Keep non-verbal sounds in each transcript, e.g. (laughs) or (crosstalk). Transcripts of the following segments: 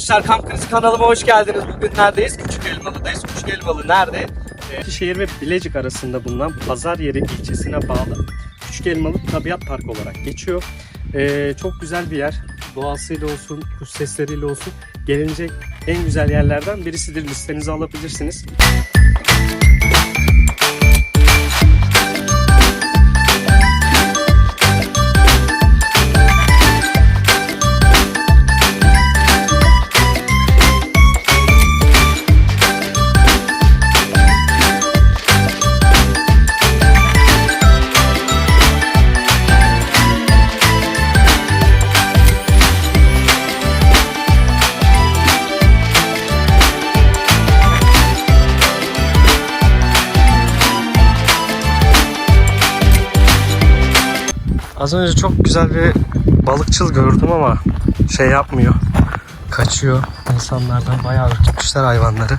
Arkadaşlar Kamp Krizi kanalıma hoş geldiniz. Bugün neredeyiz? Küçük Elmalı'dayız. Küçük Elmalı nerede? Eskişehir ve Bilecik arasında bulunan Pazar Yeri ilçesine bağlı Küçük Elmalı Tabiat Parkı olarak geçiyor. Ee, çok güzel bir yer. Doğasıyla olsun, kuş sesleriyle olsun gelinecek en güzel yerlerden birisidir. Listenize alabilirsiniz. Az önce çok güzel bir balıkçıl gördüm ama şey yapmıyor. Kaçıyor insanlardan bayağı ürkütmüşler hayvanları.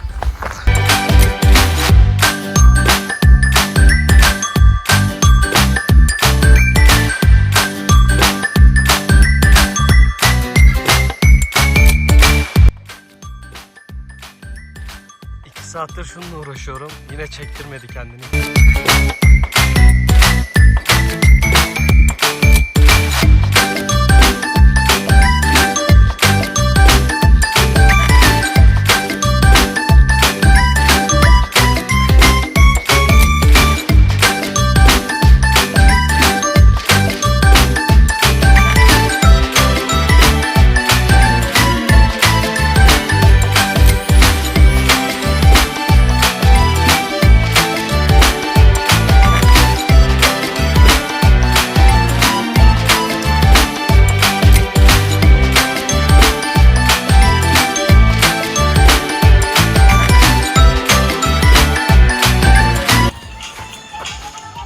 Saattir şununla uğraşıyorum. Yine çektirmedi kendini.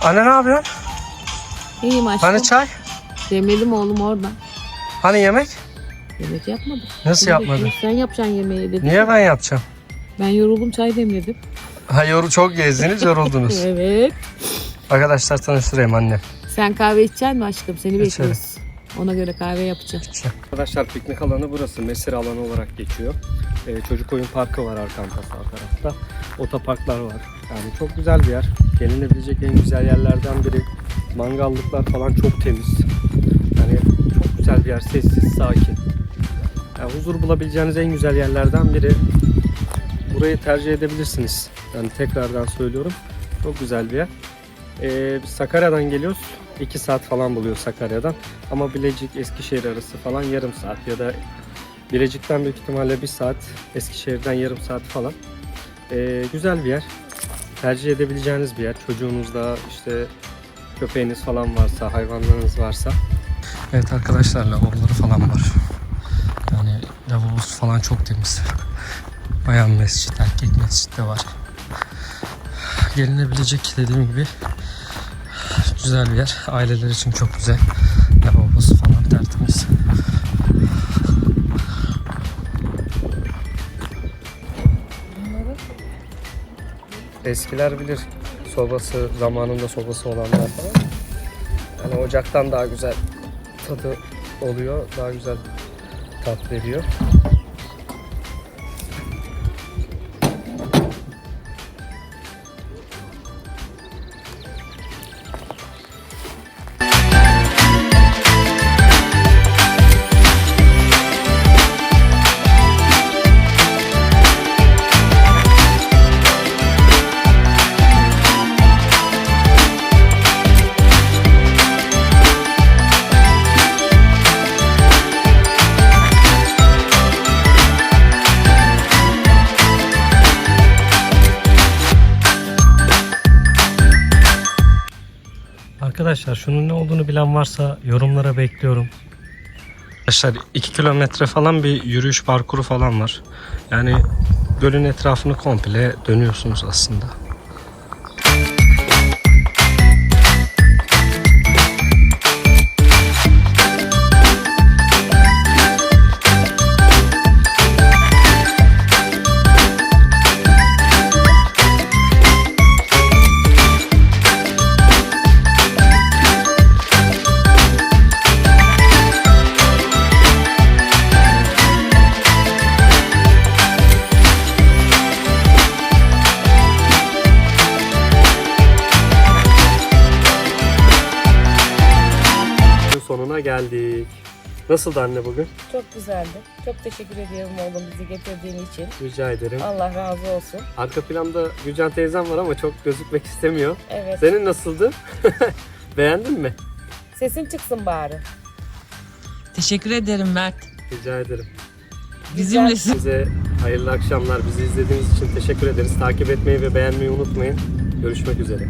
Anne ne yapıyorsun? İyiyim aşkım. Hani çay? Demledim oğlum orada. Hani yemek? Yemek yapmadım. Nasıl yapmadın? Sen yapacaksın yemeği dedim. Niye ben yapacağım? Ben yoruldum çay demledim. Ha yoru çok gezdiniz yoruldunuz. (laughs) Evet. Arkadaşlar tanıştırayım annem. Sen kahve içeceksin mi aşkım? Seni İçerim. bekliyoruz. Ona göre kahve yapacağım. Arkadaşlar piknik alanı burası. Mesir alanı olarak geçiyor. Ee, çocuk oyun parkı var arkamda sağ tarafta. Otoparklar var. Yani çok güzel bir yer. Gelinebilecek en güzel yerlerden biri. Mangallıklar falan çok temiz. Yani çok güzel bir yer. Sessiz, sakin. Yani huzur bulabileceğiniz en güzel yerlerden biri. Burayı tercih edebilirsiniz. Yani tekrardan söylüyorum. Çok güzel bir yer. Ee, biz Sakarya'dan geliyoruz. 2 saat falan buluyor Sakarya'dan. Ama Bilecik, Eskişehir arası falan yarım saat ya da Bilecik'ten büyük ihtimalle bir saat, Eskişehir'den yarım saat falan. Ee, güzel bir yer. Tercih edebileceğiniz bir yer. Çocuğunuzla işte köpeğiniz falan varsa, hayvanlarınız varsa. Evet arkadaşlar lavaboları falan var. Yani lavabosu falan çok temiz. Bayan mescit, erkek mescit de var. Gelinebilecek dediğim gibi güzel bir yer. Aileler için çok güzel. Lavabosu falan tertemiz. Eskiler bilir sobası, zamanında sobası olanlar falan. Yani ocaktan daha güzel tadı oluyor. Daha güzel tat veriyor. Arkadaşlar şunun ne olduğunu bilen varsa yorumlara bekliyorum. Arkadaşlar 2 kilometre falan bir yürüyüş parkuru falan var. Yani gölün etrafını komple dönüyorsunuz aslında. Sonuna geldik. Nasıldı anne bugün? Çok güzeldi. Çok teşekkür ediyorum oğlum bizi getirdiğin için. Rica ederim. Allah razı olsun. Arka planda Gülcan teyzem var ama çok gözükmek istemiyor. Evet. Senin nasıldı? (laughs) Beğendin mi? Sesin çıksın bari. Teşekkür ederim Mert. Rica ederim. Bizimlesin. Size hayırlı akşamlar. Bizi izlediğiniz için teşekkür ederiz. Takip etmeyi ve beğenmeyi unutmayın. Görüşmek üzere.